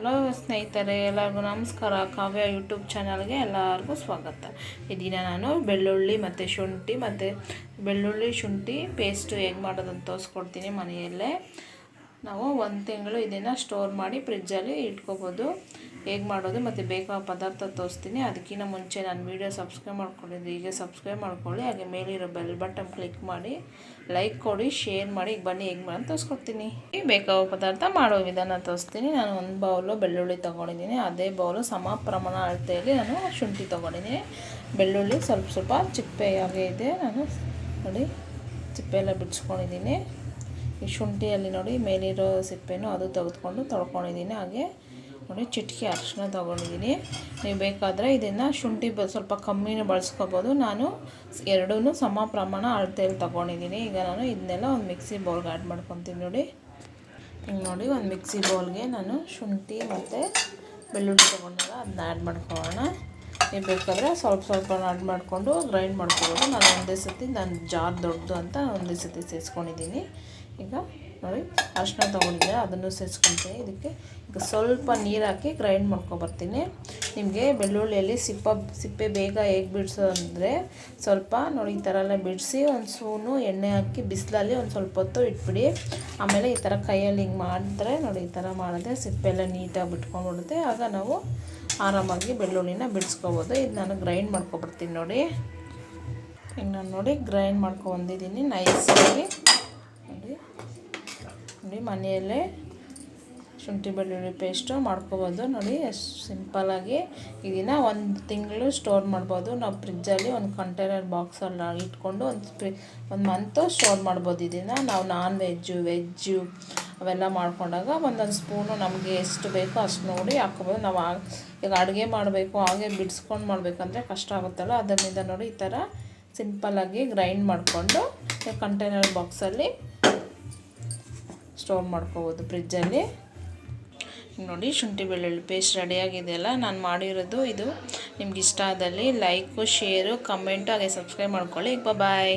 Hello ಸ್ನೇಹಿತರೆ, ಎಲ್ಲರಿಗೂ ನಮಸ್ಕಾರ. ಕಾವ್ಯ ಯೂಟ್ಯೂಬ್ ಚಾನಲ್ಗೆ ಎಲ್ಲರಿಗೂ ಸ್ವಾಗತ. ಈ ದಿನ ನಾನು ಬೆಳ್ಳುಳ್ಳಿ ಮತ್ತು ಶುಂಠಿ ಮತ್ತು ಬೆಳ್ಳುಳ್ಳಿ, ಶುಂಠಿ ಪೇಸ್ಟು ಹೇಗೆ ಮಾಡೋದಂತ ತೋರಿಸ್ಕೊಡ್ತೀನಿ ಮನೆಯಲ್ಲೇ. ನಾವು ಒಂದು ತಿಂಗಳು ಇದನ್ನು ಸ್ಟೋರ್ ಮಾಡಿ ಫ್ರಿಜ್ಜಲ್ಲಿ ಇಟ್ಕೋಬೋದು. ಹೇಗೆ ಮಾಡೋದು ಮತ್ತು ಬೇಕಾದ ಪದಾರ್ಥ ತೋರಿಸ್ತೀನಿ. ಅದಕ್ಕಿಂತ ಮುಂಚೆ ನಾನು ವೀಡಿಯೋ ಸಬ್ಸ್ಕ್ರೈಬ್ ಮಾಡ್ಕೊಂಡಿದ್ದೆ. ಈಗ ಸಬ್ಸ್ಕ್ರೈಬ್ ಮಾಡ್ಕೊಳ್ಳಿ. ಹಾಗೆ ಮೇಲಿರೋ ಬೆಲ್ ಬಟನ್ ಕ್ಲಿಕ್ ಮಾಡಿ ಲೈಕ್ ಕೊಡಿ ಶೇರ್ ಮಾಡಿ, ಈಗ ಬನ್ನಿ ಹೇಗೆ ಮಾಡೋದು ತೋರಿಸ್ಕೊಡ್ತೀನಿ. ಈಗ ಬೇಕಾಗೋ ಪದಾರ್ಥ? ಮಾಡೋ ವಿಧಾನ ತೋರಿಸ್ತೀನಿ. ನಾನು ಒಂದು ಬೌಲು ಬೆಳ್ಳುಳ್ಳಿ ತೊಗೊಂಡಿದ್ದೀನಿ. ಅದೇ ಬೌಲು ಸಮ ಪ್ರಮಾಣ ಅಳತೆಯಲ್ಲಿ ನಾನು ಶುಂಠಿ ತೊಗೊಂಡಿದ್ದೀನಿ. ಬೆಳ್ಳುಳ್ಳಿ ಸ್ವಲ್ಪ ಸ್ವಲ್ಪ ಚಿಪ್ಪೆಯಾಗೆ ಇದೆ. ನಾನು ನೋಡಿ ಚಿಪ್ಪೆ ಎಲ್ಲ ಬಿಡಿಸ್ಕೊಂಡಿದ್ದೀನಿ. ಈ ಶುಂಠಿಯಲ್ಲಿ ನೋಡಿ ಮೇಲಿರೋ ಸಿಪ್ಪೆನೂ ಅದು ತೆಗೆದುಕೊಂಡು ತೊಳ್ಕೊಂಡಿದ್ದೀನಿ. ಹಾಗೆ ನೋಡಿ ಚಿಟಿಕೆ ಅರಿಶಿನ ತೊಗೊಂಡಿದ್ದೀನಿ. ನೀವು ಬೇಕಾದರೆ ಇದನ್ನು ಶುಂಠಿ ಬ, ಸ್ವಲ್ಪ ಕಮ್ಮಿನೇ ಬಳಸ್ಕೊಬೋದು. ನಾನು ಎರಡೂ ಸಮ ಪ್ರಮಾಣ ಅಳತೆಯಲ್ಲಿ ತೊಗೊಂಡಿದ್ದೀನಿ. ಈಗ ನಾನು ಇದನ್ನೆಲ್ಲ ಒಂದು ಮಿಕ್ಸಿ ಬೌಲ್ಗೆ ಆ್ಯಡ್ ಮಾಡ್ಕೊತೀನಿ ನೋಡಿ. ಹಿಂಗೆ ನೋಡಿ, ಒಂದು ಮಿಕ್ಸಿ ಬೌಲ್ಗೆ ನಾನು ಶುಂಠಿ ಮತ್ತು ಬೆಳ್ಳುಳ್ಳಿ ತೊಗೊಂಡಾಗ ಅದನ್ನ ಆ್ಯಡ್ ಮಾಡ್ಕೊಳ್ಳೋಣ. ನೀವು ಬೇಕಾದರೆ ಸ್ವಲ್ಪ ಸ್ವಲ್ಪ ಆ್ಯಡ್ ಮಾಡಿಕೊಂಡು ಗ್ರೈಂಡ್ ಮಾಡ್ಕೊಬೋದು ನಾನು ಒಂದೇ ಸತಿ ನಾನು ಜಾರ್ ದೊಡ್ಡದು ಅಂತ ಒಂದೇ ಸತಿ ಸೇರಿಸ್ಕೊಂಡಿದ್ದೀನಿ ಈಗ ನೋಡಿ, ಅರಿಶಿನ ತೊಗೊಂಡಿದ್ದೆ, ಅದನ್ನು ಸೇರಿಸ್ಕೊತೀನಿ ಇದಕ್ಕೆ ಸ್ವಲ್ಪ ನೀರು ಹಾಕಿ ಗ್ರೈಂಡ್ ಮಾಡ್ಕೊಬರ್ತೀನಿ ನಿಮಗೆ ಬೆಳ್ಳುಳ್ಳಿಯಲ್ಲಿ ಸಿಪ್ಪ, ಸಿಪ್ಪೆ ಬೇಗ ಹೇಗೆ ಬಿಡಿಸೋ ಅಂದರೆ ಸ್ವಲ್ಪ ನೋಡಿ ಈ ಥರ ಎಲ್ಲ ಬಿಡಿಸಿ ಒಂದು ಸ್ಪೂನು ಎಣ್ಣೆ ಹಾಕಿ ಬಿಸಿಲಲ್ಲಿ ಒಂದು ಸ್ವಲ್ಪ ಹೊತ್ತು ಇಟ್ಬಿಡಿ. ಆಮೇಲೆ ಈ ಥರ ಕೈಯಲ್ಲಿ ಹಿಂಗೆ ಮಾಡಿದ್ರೆ ನೋಡಿ ಈ ಥರ ಮಾಡಿದ್ರೆ ಸಿಪ್ಪೆ ನೀಟಾಗಿ ಬಿಟ್ಕೊಂಡ್ಬಿಡುತ್ತೆ. ಆಗ ನಾವು ಆರಾಮಾಗಿ ಬೆಳ್ಳುಳ್ಳಿನ ಬಿಡಿಸ್ಕೋಬೋದು. ಇದು ನಾನು ಗ್ರೈಂಡ್ ಮಾಡ್ಕೊಬರ್ತೀನಿ ನೋಡಿ. ಈಗ ನಾನು ನೋಡಿ ಗ್ರೈಂಡ್ ಮಾಡ್ಕೊಬಂದಿದ್ದೀನಿ ನೈಸಾಗಿ ನೋಡಿ ನೋಡಿ ಮನೆಯಲ್ಲೇ ಶುಂಠಿ ಬೆಳ್ಳುಳ್ಳಿ ಪೇಸ್ಟು ಮಾಡ್ಕೋಬೋದು. ನೋಡಿ, ಎಷ್ಟು ಸಿಂಪಲ್ಲಾಗಿ ಇದನ್ನು ಒಂದು ತಿಂಗಳು ಸ್ಟೋರ್ ಮಾಡ್ಬೋದು. ನಾವು ಫ್ರಿಜ್ಜಲ್ಲಿ ಒಂದು ಕಂಟೈನರ್ ಬಾಕ್ಸಲ್ಲಿ ಇಟ್ಕೊಂಡು ಒಂದು ಫ್ರಿ ಒಂದು ಮಂತು ಸ್ಟೋರ್ ಮಾಡ್ಬೋದು ಇದನ್ನು ನಾವು ನಾನ್ ವೆಜ್ಜು ವೆಜ್ಜು ಅವೆಲ್ಲ ಮಾಡ್ಕೊಂಡಾಗ ಒಂದೊಂದು ಸ್ಪೂನು ನಮಗೆ ಎಷ್ಟು ಬೇಕೋ ಅಷ್ಟು ನೋಡಿ ಹಾಕ್ಕೊಬೋದು. ನಾವು ಈಗ ಅಡುಗೆ ಮಾಡಬೇಕು, ಹಾಗೆ ಬಿಡಿಸ್ಕೊಂಡು ಮಾಡಬೇಕಂದ್ರೆ ಕಷ್ಟ ಆಗುತ್ತಲ್ಲ. ಅದರಿಂದ ನೋಡಿ ಈ ಥರ ಸಿಂಪಲ್ಲಾಗಿ ಗ್ರೈಂಡ್ ಮಾಡಿಕೊಂಡು ಕಂಟೈನರ್ ಬಾಕ್ಸಲ್ಲಿ ಸ್ಟೋರ್ ಮಾಡ್ಕೋಬೋದು ಫ್ರಿಜ್ಜಲ್ಲಿ ನೋಡಿ ಶುಂಠಿ ಬೆಳ್ಳುಳ್ಳಿ ಪೇಸ್ಟ್ ರೆಡಿಯಾಗಿದೆಯಲ್ಲ ನಾನು ಮಾಡಿರೋದು ಇದು. ನಿಮ್ಗೆ ಇಷ್ಟ ಆದಲ್ಲಿ ಲೈಕು ಶೇರು ಕಮೆಂಟು ಹಾಗೆ ಸಬ್ಸ್ಕ್ರೈಬ್ ಮಾಡ್ಕೊಳ್ಳಿ. ಬಾಯ್